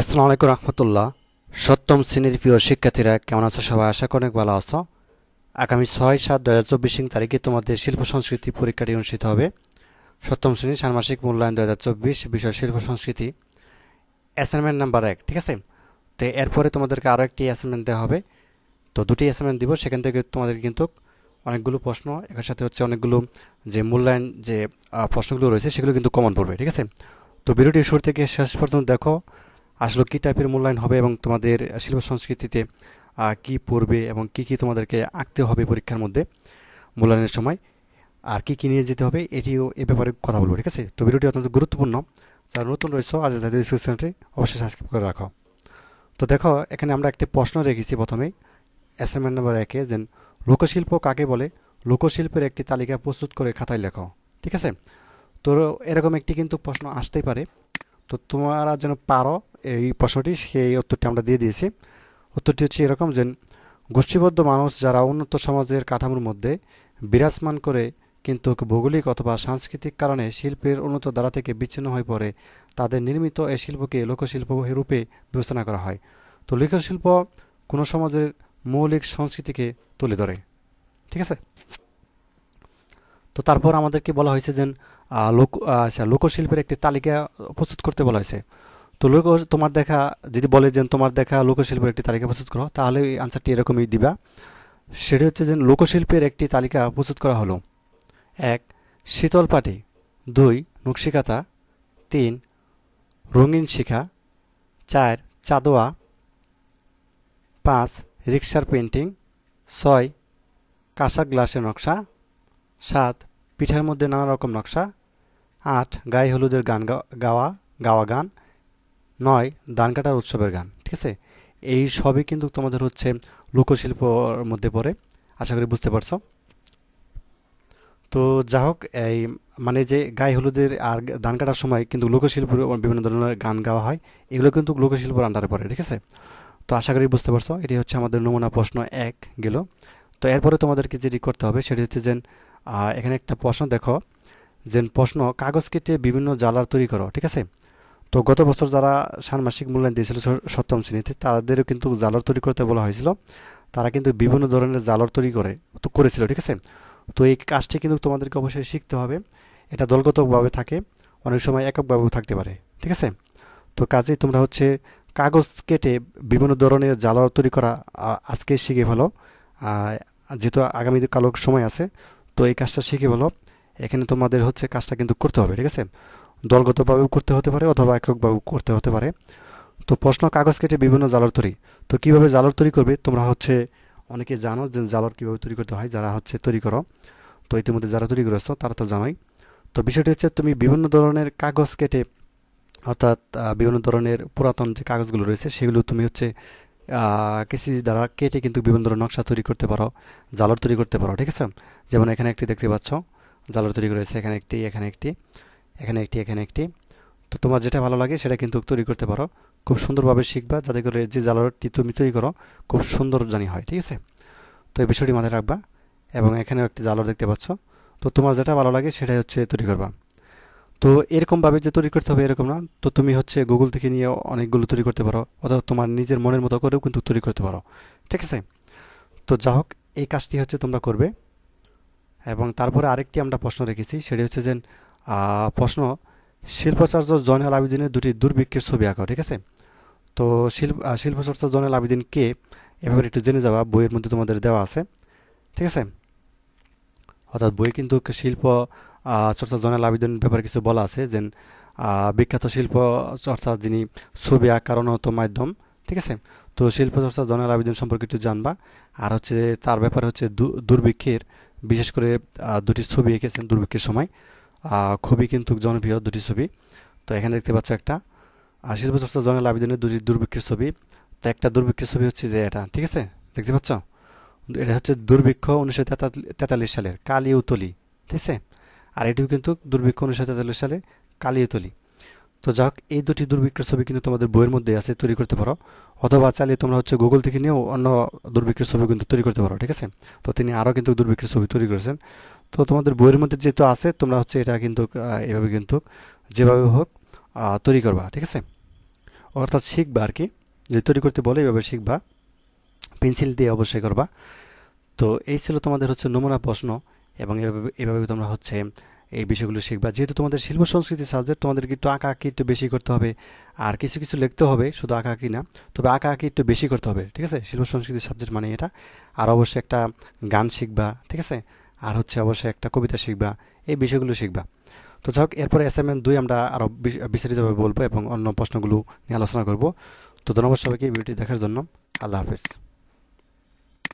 আসসালামু আলাইকুম রহমতুল্লাহ। সপ্তম শ্রেণির প্রিয় শিক্ষার্থীরা, কেমন আছো? সবাই আশা অনেক ভালো আছো। আগামী ছয় সাত দু হাজার চব্বিশ তারিখে তোমাদের শিল্প সংস্কৃতি পরীক্ষাটি অনুষ্ঠিত হবে। সপ্তম শ্রেণির ষান্মাসিক মূল্যায়ন দু হাজার চব্বিশ, বিষয় শিল্প সংস্কৃতি। অ্যাসাইনমেন্ট নাম্বার এক, ঠিক আছে? তো এরপরে তোমাদেরকে আরও একটি অ্যাসাইনমেন্ট দেওয়া হবে। তো দুটি অ্যাসাইনমেন্ট দিব, সেখান থেকে তোমাদের কিন্তু অনেকগুলো প্রশ্ন এর সাথে হচ্ছে অনেকগুলো যে মূল্যায়ন যে প্রশ্নগুলো রয়েছে, সেগুলো কিন্তু কমন পড়বে, ঠিক আছে? তো ভিডিওটি শুরু থেকে শেষ পর্যন্ত দেখো। আসলে কী টাইপের মূল্যায়ন হবে এবং তোমাদের শিল্প সংস্কৃতিতে কি পড়বে এবং কি কি তোমাদেরকে আঁকতে হবে পরীক্ষার মধ্যে মূল্যায়নের সময়, আর কি কী নিয়ে যেতে হবে এটিও এ ব্যাপারে কথা বলব, ঠিক আছে? তো ভিডিওটি অত্যন্ত গুরুত্বপূর্ণ। যারা নতুন রয়েছে, আজ তাদের ডিসক্রিপশনটি অবশ্যই সাবস্ক্রাইব করে রাখো। তো দেখো, এখানে আমরা একটি প্রশ্ন রেখেছি প্রথমে। অ্যাসাইনমেন্ট নাম্বার একে যে লোকশিল্প কাকে বলে? লোকশিল্পের একটি তালিকা প্রস্তুত করে খাতায় লেখো, ঠিক আছে? তো এরকম একটি কিন্তু প্রশ্ন আসতেই পারে। তো তোমরা যেন পারো এই প্রশ্নটি, সেই উত্তরটি আমরা দিয়ে দিয়েছি। উত্তরটি হচ্ছে এরকম যে, গোষ্ঠীবদ্ধ মানুষ যারা উন্নত সমাজের কাঠামোর মধ্যে বিরাজমান করে, কিন্তু ভৌগোলিক অথবা সাংস্কৃতিক কারণে শিল্পের উন্নত দ্বারা থেকে বিচ্ছিন্ন হয়ে পড়ে, তাদের নির্মিত এই শিল্পকে লোকশিল্প রূপে বিবেচনা করা হয়। তো লোকশিল্প কোনো সমাজের মৌলিক সংস্কৃতিকে তুলে ধরে। ঠিক আছে? তো তারপর আমাদেরকে বলা হয়েছে যে লোক আচ্ছা লোকশিল্পের একটি তালিকা প্রস্তুত করতে বলা হয়েছে। তো লোক, তোমার দেখা, যদি বলে যে তোমার দেখা লোকশিল্পের একটি তালিকা প্রস্তুত করো, তাহলে এই আনসারটি এরকমই দিবা। সেটি হচ্ছে যে লোকশিল্পের একটি তালিকা প্রস্তুত করা হলো। এক, শীতল পাটি। দুই, নকশিকাতা। তিন, রঙিন শিখা। চার, চাদোয়া। পাঁচ রিক্সার পেন্টিং ছয় কাঁসা গ্লাসের নকশা। সাত পিঠার মধ্যে নানা রকম নকশা। আট, গায়ে হলুদের গান গাওয়া গাওয়া গান। নয়, ধান কাটার উৎসবের গান, ঠিক আছে? এই সবই কিন্তু তোমাদের হচ্ছে লোকশিল্পর মধ্যে পড়ে, আশা করি বুঝতে পারছ? তো যা হোক, এই মানে যে গায়ে হলুদের আর ধান কাটার সময় কিন্তু লোকশিল্প বিভিন্ন ধরনের গান গাওয়া হয়, এগুলো কিন্তু লোকশিল্পর আন্ডারে পড়ে, ঠিক আছে? তো আশা করি বুঝতে পারছ, এটি হচ্ছে আমাদের নমুনা প্রশ্ন এক গেল। তো এরপরে তোমাদেরকে যেটি করতে হবে, সেটি হচ্ছে যে এখানে একটা প্রশ্ন দেখো যে প্রশ্ন, কাগজ কেটে বিভিন্ন জালার তৈরি করো, ঠিক আছে? তো গত বছর যারা ষান্মাসিক মূল্যায়ন দিয়েছিল সপ্তম শ্রেণীতে, তাদেরও কিন্তু জালর তৈরি করতে বলা হয়েছিল। তারা কিন্তু বিভিন্ন ধরনের জালর তৈরি করে, তো করেছিল, ঠিক আছে? তো এই কাজটি কিন্তু তোমাদেরকে অবশ্যই শিখতে হবে। এটা দলগতভাবে থাকে, অনেক সময় এককভাবেও থাকতে পারে, ঠিক আছে? তো কাজেই তোমরা হচ্ছে কাগজ কেটে বিভিন্ন ধরনের জালর তৈরি করা আজকে শিখে ফেলো। যেহেতু আগামী কালো সময় আছে তো এই কাজটা শিখে বলো, এখানে তোমাদের হচ্ছে কাজটা কিন্তু করতে হবে, ঠিক আছে? দলগতভাবেও করতে হতে পারে অথবা এককভাবেও করতে হতে পারে। তো প্রশ্ন, কাগজ কেটে বিভিন্ন জালর তৈরি। তো কীভাবে জালর তৈরি করবে? তোমরা হচ্ছে অনেকে জানো যে জালর কীভাবে তৈরি করতে হয়, যারা হচ্ছে তৈরি করো। তো ইতিমধ্যে যারা তৈরি করেছ, তারা তো জানোই। তো বিষয়টি হচ্ছে তুমি বিভিন্ন ধরনের কাগজ কেটে, অর্থাৎ বিভিন্ন ধরনের পুরাতন যে কাগজগুলো রয়েছে, সেগুলো তুমি হচ্ছে কেসি দ্বারা কেটে কিন্তু বিভিন্ন ধরনের নকশা তৈরি করতে পারো, জালর তৈরি করতে পারো, ঠিক আছে? যেমন এখানে একটি দেখতে পাচ্ছ, জালর তৈরি করেছে, এখানে একটি এখানে একটি এখানে একটি এখানে একটি। তো তোমার যেটা ভালো লাগে সেটা কিন্তু তৈরি করতে পারো, খুব সুন্দরভাবে শিখবা, যাতে করে যে জালরটি তুমি তৈরি করো, খুব সুন্দর জানি হয়, ঠিক আছে? তো এই বিষয়টি মাথায় রাখবা। এবং এখানেও একটি জালর দেখতে পাচ্ছ। তো তোমার যেটা ভালো লাগে সেটাই হচ্ছে তৈরি করবা। তো এরকমভাবে যে তৈরি করতে হবে এরকম না। তো তুমি হচ্ছে গুগল থেকে নিয়ে অনেকগুলো তৈরি করতে পারো অথবা তোমার নিজের মনের মতো করেও কিন্তু তৈরি করতে পারো। ঠিক আছে? তো যা হোক এই কাজটি হচ্ছে তোমরা করবে। এবং তারপরে আরেকটি আমরা প্রশ্ন রেখেছি সেটি হচ্ছে যে প্রশ্ন শিল্পাচার্য জয়নাল আবেদিনের দুটি দুর্ভিক্ষের ছবি আঁকো ঠিক আছে? তো শিল্প আহ, শিল্পচর্চা জয়নাল আবেদিন কে? এভাবে একটু জেনে যাওয়া বইয়ের মধ্যে তোমাদের দেওয়া আছে। ঠিক আছে? অর্থাৎ বই কিন্তু শিল্প চর্চা জয়নাল আবেদিন ব্যাপারে কিছু বলা আছে যে বিখ্যাত শিল্প চর্চা যিনি ছবি আঁকার অন্যত মাধ্যম, ঠিক আছে? তো শিল্প চর্চা জয়নাল আবেদন সম্পর্কে একটু জানবা। আর হচ্ছে তার ব্যাপারে হচ্ছে দুর্ভিক্ষের, বিশেষ করে দুটি ছবি এঁকেছেন দুর্ভিক্ষের সময়। খুবই কিন্তু জনপ্রিয় দুটি ছবি। তো এখানে দেখতে পাচ্ছ একটা। শিল্প চর্চা জয়নাল আবেদিনের দুটি দুর্ভিক্ষের ছবি। তো একটা দুর্ভিক্ষের ছবি হচ্ছে যে এটা, ঠিক আছে? দেখতে পাচ্ছ? এটা হচ্ছে দুর্ভিক্ষ উনিশশো তেতাল্লিশ সালের কালিউতলি ঠিক আছে? আর এটিও কিন্তু দুর্ভিক্ষ উনিশশো তেতাল্লিশ সালে কালিউতলি তো যাক এই দুটি দুর্ভিক্ষের ছবি কিন্তু তোমাদের বইয়ের মধ্যে আছে, তৈরি করতে পারো। অথবা চাইলে তোমরা হচ্ছে গুগল থেকে নিয়েও অন্য দুর্ভিক্ষের ছবি কিন্তু তৈরি করতে পারো, ঠিক আছে? তো তিনি আরও কিন্তু দুর্ভিক্ষের ছবি তৈরি করেছেন। তো তোমাদের বইয়ের মধ্যে যেহেতু আছে, তোমরা হচ্ছে এটা কিন্তু এভাবে কিন্তু যেভাবে হোক তৈরি করবা, ঠিক আছে? অর্থাৎ শিখবা আর কি যদি তৈরি করতে বলে, এভাবে শিখবা। পেন্সিল দিয়ে অবশ্যই করবা। তো এই ছিল তোমাদের হচ্ছে নমুনা প্রশ্ন। এবং এভাবে এভাবে তোমরা হচ্ছে এই বিষয়গুলো শিখবা। যেহেতু তোমাদের শিল্প সংস্কৃতি সাবজেক্ট তোমাদেরকে একটু আঁকা আঁকি একটু বেশি করতে হবে, আর কিছু কিছু লিখতে হবে, শুধু আঁকা আঁকি না, তবে আঁকা আঁকি একটু বেশি করতে হবে, ঠিক আছে? শিল্প সংস্কৃতি সাবজেক্ট মানে এটা। আর অবশ্যই একটা গান শিখবা, ঠিক আছে? আর হচ্ছে অবশ্যই একটা কবিতা শিখবা, এই বিষয়গুলো শিখবা। তো যাই হোক, এরপরে অ্যাসাইনমেন্ট দুই আমরা আরও বিস্তারিতভাবে বলব এবং অন্য প্রশ্নগুলো নিয়ে আলোচনা করব। তো ধন্যবাদ সবাইকে ভিডিওটি দেখার জন্য। আল্লাহ হাফেজ।